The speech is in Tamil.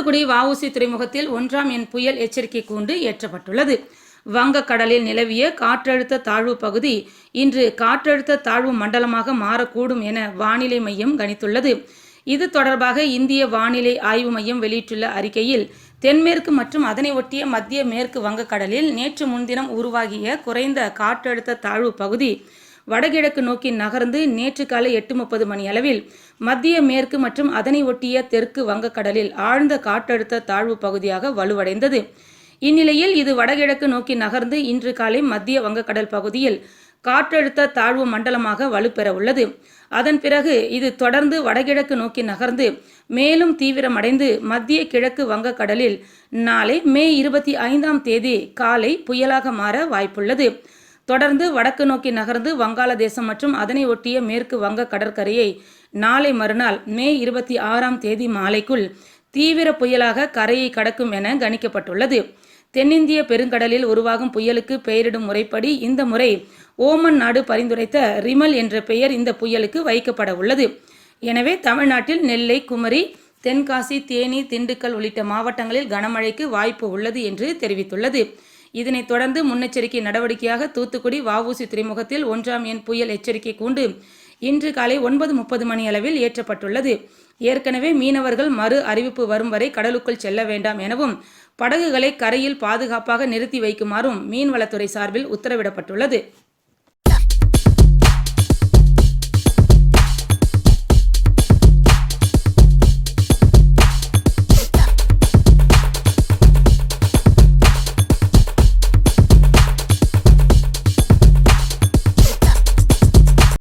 தூத்துக்குடி வஉசி துறைமுகத்தில் ஒன்றாம் எண் புயல் எச்சரிக்கை கூண்டு ஏற்றப்பட்டுள்ளது. வங்கக்கடலில் நிலவிய காற்றழுத்த தாழ்வு பகுதி இன்று காற்றழுத்த தாழ்வு மண்டலமாக மாறக்கூடும் என வானிலை மையம் கணித்துள்ளது. இது தொடர்பாக இந்திய வானிலை ஆய்வு மையம் வெளியிட்டுள்ள அறிக்கையில் தென்மேற்கு மற்றும் அதனை ஒட்டிய மத்திய மேற்கு வங்கக்கடலில் நேற்று முன்தினம் உருவாகிய குறைந்த காற்றழுத்த தாழ்வு பகுதி வடகிழக்கு நோக்கி நகர்ந்து நேற்று காலை எட்டு முப்பது மணி அளவில் மத்திய மேற்கு மற்றும் அதனை ஒட்டிய தெற்கு வங்கக்கடலில் ஆழ்ந்த காற்றழுத்த தாழ்வு பகுதியாக வலுவடைந்தது. இந்நிலையில் இது வடகிழக்கு நோக்கி நகர்ந்து இன்று காலை மத்திய வங்கக்கடல் பகுதியில் காற்றழுத்த தாழ்வு மண்டலமாக வலுப்பெற உள்ளது அதன் பிறகு இது தொடர்ந்து வடகிழக்கு நோக்கி நகர்ந்து மேலும் தீவிரமடைந்து மத்திய கிழக்கு வங்கக்கடலில் நாளை மே இருபத்தி ஐந்தாம் தேதி காலை புயலாக மாற வாய்ப்புள்ளது. தொடர்ந்து வடக்கு நோக்கி நகர்ந்து வங்காளதேசம் மற்றும் அதனை ஒட்டிய மேற்கு வங்க கடற்கரையை நாளை மறுநாள் மே இருபத்தி ஆறாம் தேதி மாலைக்குள் தீவிர புயலாக கரையை கடக்கும் என கணிக்கப்பட்டுள்ளது. தென்னிந்திய பெருங்கடலில் உருவாகும் புயலுக்கு பெயரிடும் முறைப்படி இந்த முறை ஓமன் நாடு பரிந்துரைத்த ரிமல் என்ற பெயர் இந்த புயலுக்கு வைக்கப்பட உள்ளது. எனவே தமிழ்நாட்டில் நெல்லை குமரி தென்காசி தேனி திண்டுக்கல் உள்ளிட்ட மாவட்டங்களில் கனமழைக்கு வாய்ப்பு உள்ளது என்று தெரிவித்துள்ளது. இதனைத் தொடர்ந்து முன்னெச்சரிக்கை நடவடிக்கையாக தூத்துக்குடி வஉசி துறைமுகத்தில் ஒன்றாம் எண் புயல் எச்சரிக்கை கூண்டு இன்று காலை ஒன்பது முப்பது மணி அளவில் ஏற்றப்பட்டுள்ளது. ஏற்கனவே மீனவர்கள் மறு அறிவிப்பு வரும் வரை கடலுக்குள் செல்ல வேண்டாம் எனவும் படகுகளை கரையில் பாதுகாப்பாக நிறுத்தி வைக்குமாறும் மீன்வளத்துறை சார்பில் உத்தரவிடப்பட்டுள்ளது.